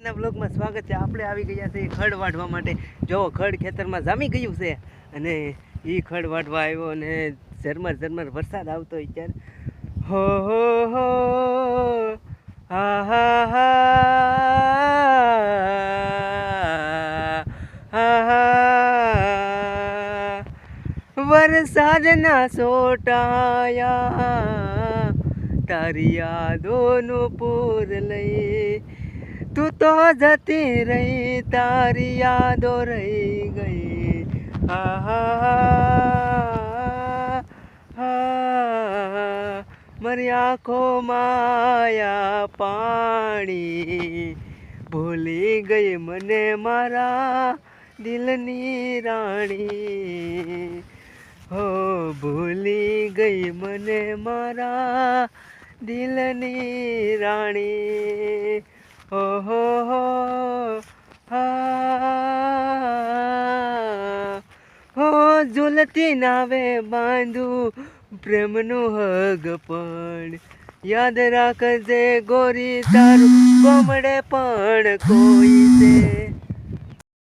ના બ્લોગમાં સ્વાગત છે. આપણે આવી ગયા છે ખડ વાઢવા માટે. જો, ખડ ખેતરમાં જામી ગયું છે અને એ ખડ વાઢવા આવ્યો અને ઝરમર ઝરમર વરસાદ આવતો હોય ત્યારે હો હો હો, હા હા હા હા હા. વરસાદના સોટાયા તારી યાદોનું પૂર લઈ તું તો જતી રહી, તારી યાદો રહી ગઈ. હા મારી આંખો માયા પાણી ભૂલી ગઈ મને મારા દિલની રાણી. હો, ભૂલી ગઈ મને મારા દિલની રાણી. હો હો હો હો નાવે બાંધું પ્રેમનું હગ પણ. યાદ રાખજે ગોરી તારું કોમડે પણ કોઈ છે.